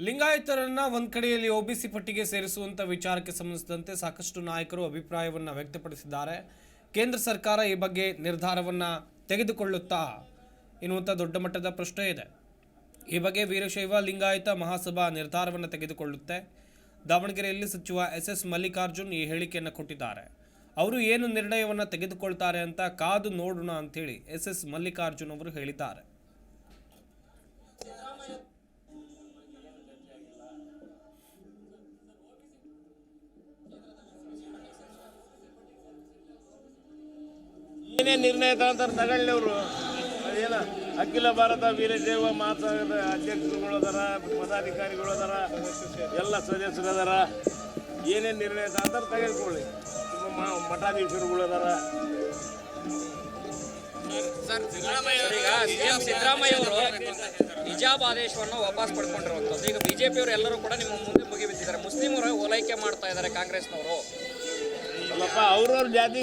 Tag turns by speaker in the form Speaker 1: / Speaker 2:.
Speaker 1: ಲಿಂಗಾಯತರನ್ನ ಒಂದ್ ಕಡೆಯಲ್ಲಿ ಒಬಿಸಿ ಪಟ್ಟಿಗೆ ಸೇರಿಸುವಂತ ವಿಚಾರಕ್ಕೆ ಸಂಬಂಧಿಸಿದಂತೆ ಸಾಕಷ್ಟು ನಾಯಕರು ಅಭಿಪ್ರಾಯವನ್ನ ವ್ಯಕ್ತಪಡಿಸಿದ್ದಾರೆ. ಕೇಂದ್ರ ಸರ್ಕಾರ ಈ ಬಗ್ಗೆ ನಿರ್ಧಾರವನ್ನ ತೆಗೆದುಕೊಳ್ಳುತ್ತಾ ಎನ್ನುವಂಥ ದೊಡ್ಡ ಮಟ್ಟದ ಪ್ರಶ್ನೆ ಇದೆ. ಈ ಬಗ್ಗೆ ವೀರಶೈವ ಲಿಂಗಾಯತ ಮಹಾಸಭಾ ನಿರ್ಧಾರವನ್ನು ತೆಗೆದುಕೊಳ್ಳುತ್ತೆ. ದಾವಣಗೆರೆಯಲ್ಲಿ ಸಚಿವ ಎಸ್ ಎಸ್ ಮಲ್ಲಿಕಾರ್ಜುನ್ ಈ ಹೇಳಿಕೆಯನ್ನು ಕೊಟ್ಟಿದ್ದಾರೆ. ಅವರು ಏನು ನಿರ್ಣಯವನ್ನು ತೆಗೆದುಕೊಳ್ತಾರೆ ಅಂತ ಕಾದು ನೋಡೋಣ ಅಂತೇಳಿ ಎಸ್ ಎಸ್ ಮಲ್ಲಿಕಾರ್ಜುನ್ ಅವರು ಹೇಳಿದ್ದಾರೆ.
Speaker 2: ಏನೇ ನಿರ್ಣಯ ತಗೊಂತಾರೆ ತಗೊಳ್ಳಿ ಅವರು. ಅದೇನ? ಅಖಿಲ ಭಾರತ ವೀರಶೈವ ಮಹಾಸಂಘದ ಅಧ್ಯಕ್ಷರುಗಳು ಅದಾರ ಪದಾಧಿಕಾರಿಗಳು ಅದಾರ ಎಲ್ಲ ಸದಸ್ಯರು ಅದಾರ. ಏನೇನು ನಿರ್ಣಯ ತಗೊಂತಾರೆ ತೆಗೆದುಕೊಳ್ಳಿ ನಿಮ್ಮ ಮಠಾಧೀಶರುಗಳು ಅದಾರ.
Speaker 3: ಈಗ ಸಿಎಂ ಸಿದ್ದರಾಮಯ್ಯ ಅವರು ಹಿಜಾಬ್ ಆದೇಶವನ್ನು ವಾಪಸ್ ಪಡ್ಕೊಂಡಿರುವಂಥದ್ದು. ಈಗ ಬಿಜೆಪಿ ಅವರು ಎಲ್ಲರೂ ಕೂಡ ನಿಮ್ಮ ಮುಂದೆ ಮುಗಿಬಿದ್ದಿದ್ದಾರೆ ಮುಸ್ಲಿಮರು ಓಲೈಕೆ ಮಾಡ್ತಾ ಇದ್ದಾರೆ ಕಾಂಗ್ರೆಸ್ನವರು.
Speaker 2: ಅಲ್ಲಪ್ಪ ಅವ್ರವ್ರ ಜಾತಿ